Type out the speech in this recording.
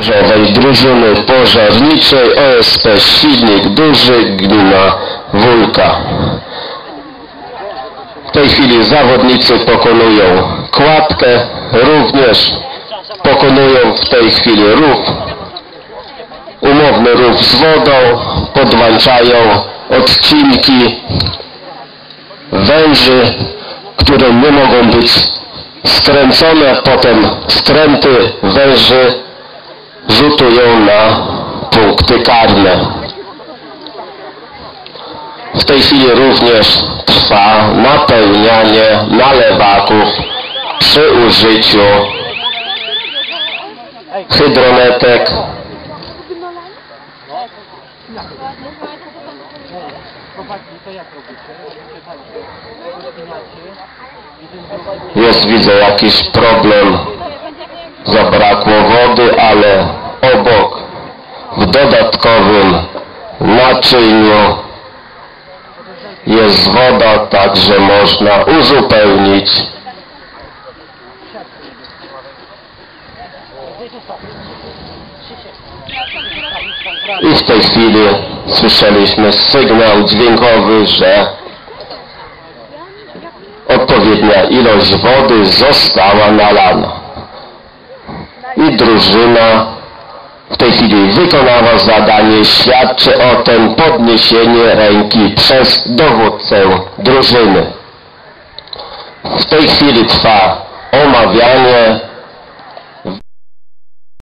Pożarowej drużyny pożarniczej OSP Silnik Duży Gmina Wólka. W tej chwili zawodnicy pokonują kładkę, również pokonują w tej chwili rów, umowny rów z wodą, podłączają odcinki węży, które nie mogą być skręcone, potem skręty węży rzutują na punkty karne. W tej chwili również trwa napełnianie nalewaków przy użyciu hydronetek jest widzę jakiś problem zabrakło wody, ale obok w dodatkowym naczyniu jest woda, także można uzupełnić. I w tej chwili słyszeliśmy sygnał dźwiękowy, że odpowiednia ilość wody została nalana. I drużyna tej chwili wykonała zadanie, świadczy o tym podniesienie ręki przez dowódcę drużyny. W tej chwili trwa omawianie